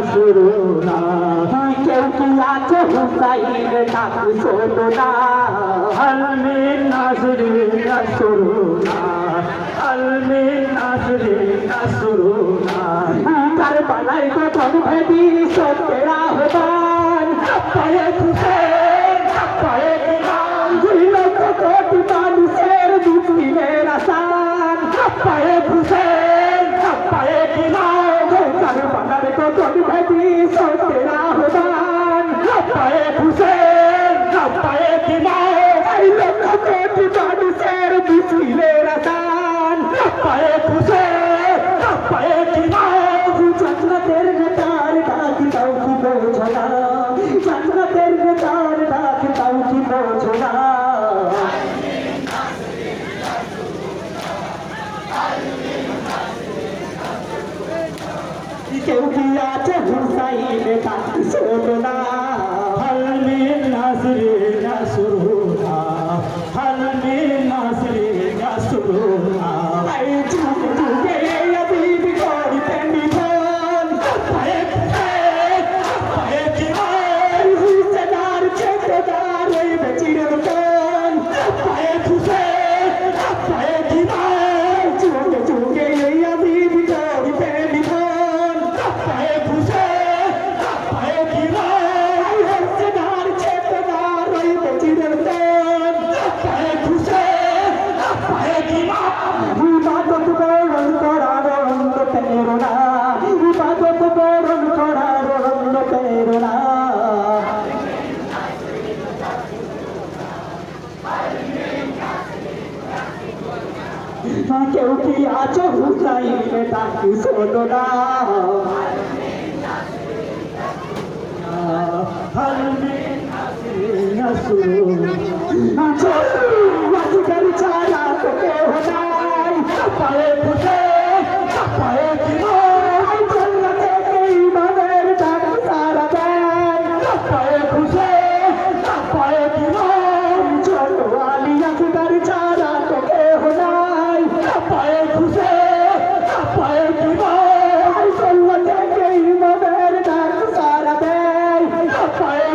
ইয়ানি সুরুনা কেউ কি আছো হুসাইনে ডাক শোনো না হুসাইনে ডাক শোনো না নাসিরি সুরুনা হালবিন নাসিরি সুরুনা কারবালায় গঠন ভেদি সত্যের আহ্বান পায়ে খুশে গঠন ভেদি সত্যের আহ্বান পায়ে খুশে পায়ে কিরাম দুই লক্ষ কোটি মানুষের কেউ কি আছে কেউ কি আছো হুসাইনে তাকে শোনো না। আজকাল ছাড়া তো কেউ নাই পায়ে ফুটে পায়ে কিনো পায়ে খুশে পায়ে কিনো চলো আলিয়া তার চা